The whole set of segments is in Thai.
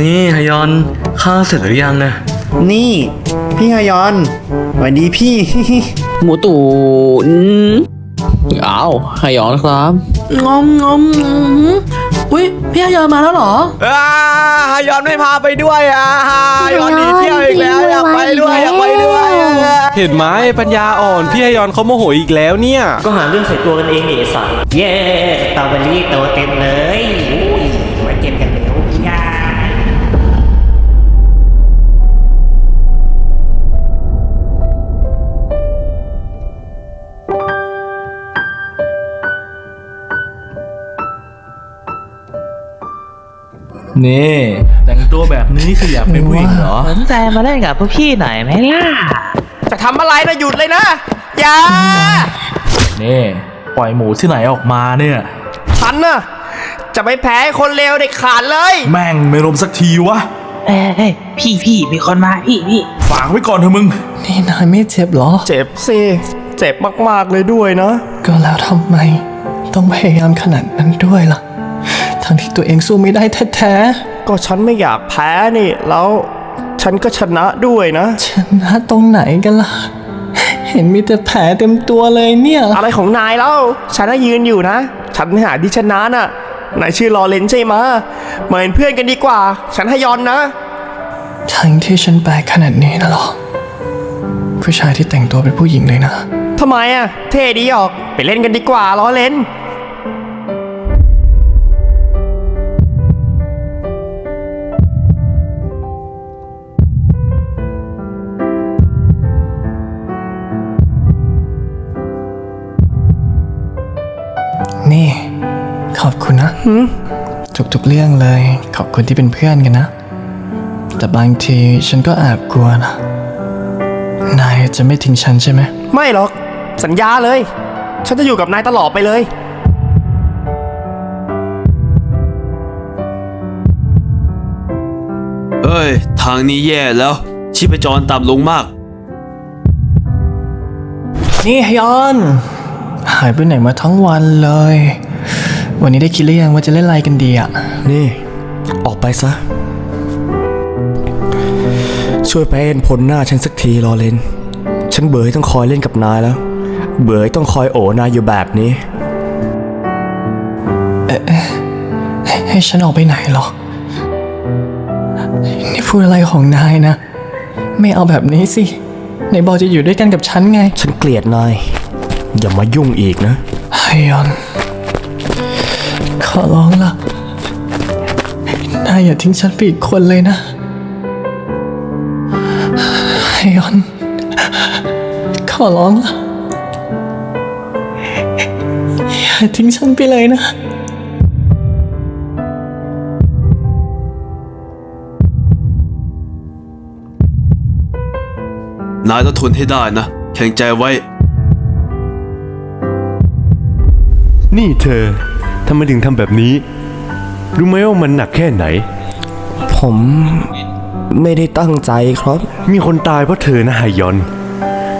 นี่ฮยอนข้าวเสร็จหรือยังนะนี่ พี่ฮยอนสวัสดีพี่ หมูตุ๋นอ้าวให้ยอนครับ งอมงอมอุ้ยพี่ฮายอนมาแล้วเหรออ่าฮายอนไม่พาไปด้วยอะฮายอนหนีเที่ยวอีกแล้วอยากไปด้วยอยากไปด้วยอะเห็นไหมปัญญาอ่อนพี่ฮยอนเขาโมโหอีกแล้วเนี่ย ก็หาเรื่องใส่ตัวกันเองนี่ไอ้สัสเย้ตาวันนี้โตเต็มเลย นี่แต่งตัวแบบนี้คืออยากเป็นผู้หญิงเหรอ สนใจมาเล่นกับพวกพี่หน่อยไหมล่ะ จะทำอะไรนะหยุดเลยนะอย่านี่ปล่อยหมูที่ไหนออกมาเนี่ย ฉันน่ะจะไม่แพ้คนเลวเด็กขาดเลย แม่งไม่รมสักทีวะเอ้ยเอ้ยพี่พี่มีคนมาพี่พี่ ฝากไว้ก่อนเถอะมึง นี่นายไม่เจ็บเหรอ เจ็บสิเจ็บมากๆเลยด้วยนะ ก็แล้วทำไม ต้องพยายามขนาดนั้นด้วยล่ะ ทั้งที่ตัวเองสู้ไม่ได้แท้ก็ฉันไม่อยากแพ้นี่ แล้วฉันก็ชนะด้วยนะๆชนะตรงไหนกันล่ะ เห็นมีแต่แผลเต็มตัวเลยเนี่ย อะไรของนายเล่า ฉันน่ะยืนอยู่นะ ฉันหาที่ชนะน่ะ นายชื่อลอเรนใช่ไหมะมาเป็นเพื่อนกันดีกว่า ฉันให้ยอนนะ ทั้งที่ฉันแปลกขนาดนี้นะเหรอ ผู้ชายที่แต่งตัวเป็นผู้หญิงเลยนะ ทำไมอะ เท่ดีออก ไปเล่นกันดีกว่าล้อเล่นนี่ อบคุณนะทุกๆเรื่องเลย ขอบคุณที่เป็นเพื่อนกันนะ แต่บางทีฉันก็แอบกลัวนะ นายจะไม่ทิ้งฉันใช่ไหม ไม่หรอก สัญญาเลย ฉันจะอยู่กับนายตลอดไปเลย เอ้ย ทางนี้แย่แล้ว ชีพจรต่ำลงมาก นี่ฮยอน หายไปไหนมาทั้งวันเลย วันนี้ได้คิดหรือยังว่าจะเล่นอะไรกันดีอะ นี่ ออกไปซะ ช่วยไปเห็นผลหน้าฉันสักทีลอเรนฉันเบื่อที่ต้องคอยเล่นกับนายแล้ว เบื่อที่ต้องคอยโอนายอยู่แบบนี้ ให้ให้ฉันออกไปไหนเหรอ นี่พูดอะไรของนายนะ ไม่เอาแบบนี้สิไหนบอกจะอยู่ด้วยกันกับฉันไง ฉันเกลียดนาย อย่ามายุ่งอีกนะฮยอน ขอร้องละนายอย่าทิ้งฉันไปอีกคนเลยนะฮยอน ขอร้องละอย่าทิ้งฉันไปเลยนะนายต้องทนให้ได้นะ แข็งใจไว้ นี่เธอทำไมถึงทำแบบนี้ รู้ไหมว่ามันหนักแค่ไหน ผมไม่ได้ตั้งใจครับ มีคนตายเพราะเธอนะฮายอน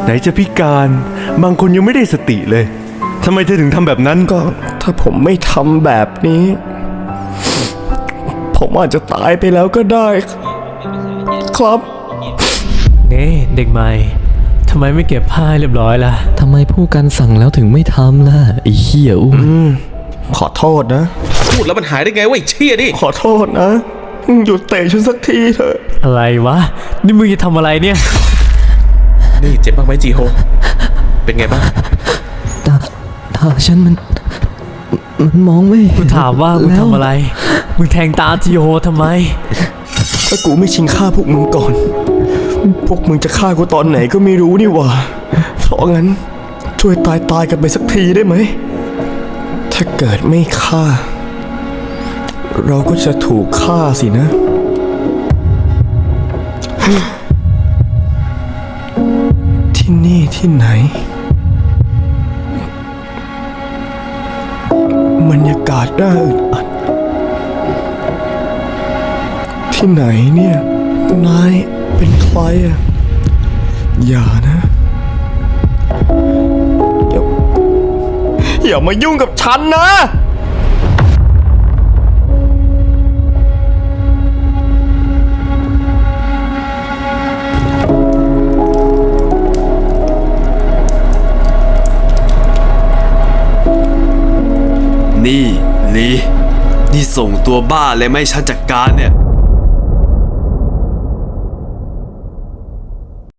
ไหนจะพิการ บางคนยังไม่ได้สติเลยทำไมเธอถึงทำแบบนั้น ก็ถ้าผมไม่ทำแบบนี้ ผมอาจจะตายไปแล้วก็ได้ ครับเอ๊ะเด็กใหม่ทำไมไม่เก็บผ้าให้เรียบร้อยล่ะ ทำไมผู้กันสั่งแล้วถึงไม่ทำล่ะไอ้เหี้ยอุ้ม ขอโทษนะ พูดแล้วมันหายได้ไงวะไอ้เชี่ยดิขอโทษนะหยุดเตะฉันสักทีเถอะ อะไรวะ นี่มึงจะทำอะไรเนี่ย นี่เจ็บบ้างไหมจีโฮ เป็นไงบ้าง ตาตาฉันมัน มันมองไม่เห็นกูถามว่ามึงแล้วทำอะไร มึงแทงตาจีโฮทำไม ถ้ากูไม่ชิงฆ่าพวกมึงก่อน พวกมึงจะฆ่ากูตอนไหนก็ไม่รู้นี่หว่าเพราะงั้นช่วยตายตายๆกันไปสักทีได้ไหม ถ้าเกิดไม่ฆ่า เราก็จะถูกฆ่าสินะ ที่นี่ที่ไหน บรรยากาศน่าอึดอัด ที่ไหนเนี่ย นายเป็นใครอะอย่านะ อย่ามายุ่งกับฉันนะ นี่ลีนี่ส่งตัวบ้าเลยไม่ฉันจัดการเนี่ย